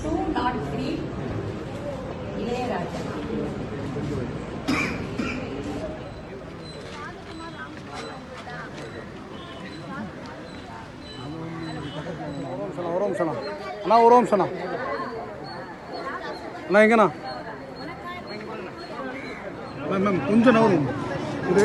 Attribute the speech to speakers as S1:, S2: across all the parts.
S1: Two not three Ilaiyaraaja ஒரு நிமிஷம் அண்ணா. ஒரு நிமிஷம் கொஞ்சம் நவரும் இது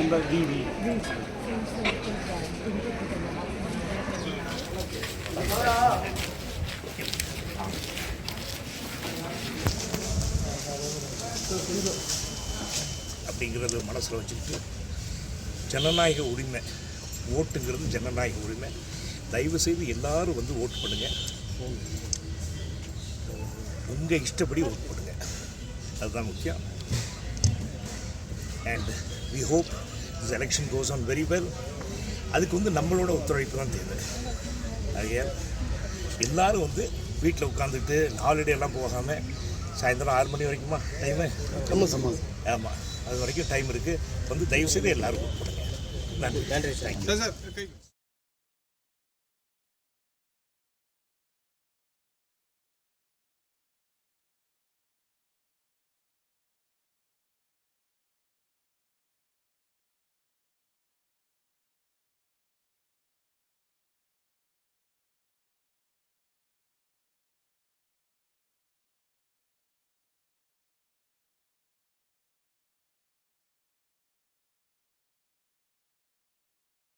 S1: இந்த டிவி
S2: அப்படிங்கிறது மனசில் வச்சுக்கிட்டு ஜனநாயக உரிமை ஓட்டுங்கிறது ஜனநாயக உரிமை. தயவு செய்து எல்லாரும் வந்து ஓட்டு பண்ணுங்க. உங்கள் இஷ்டப்படி ஓட்டு பண்ணுங்க அதுதான் முக்கியம். And we hope this election goes on very well அதுக்கு வந்து நம்மளோட ஒத்துழைப்பு தான் தேவை. ஆகையால் எல்லாரும் வந்து வீட்டில் உட்காந்துட்டு ஹாலிடே எல்லாம் போகாமல் சாயந்தரம் ஆறு மணி வரைக்குமா? டைமு ஆமாம் அது வரைக்கும் டைம் இருக்குது வந்து தயவு செய்து எல்லாரும் கூப்பிடுங்க நன்றி. நன்றி தேங்க்யூ
S1: சார்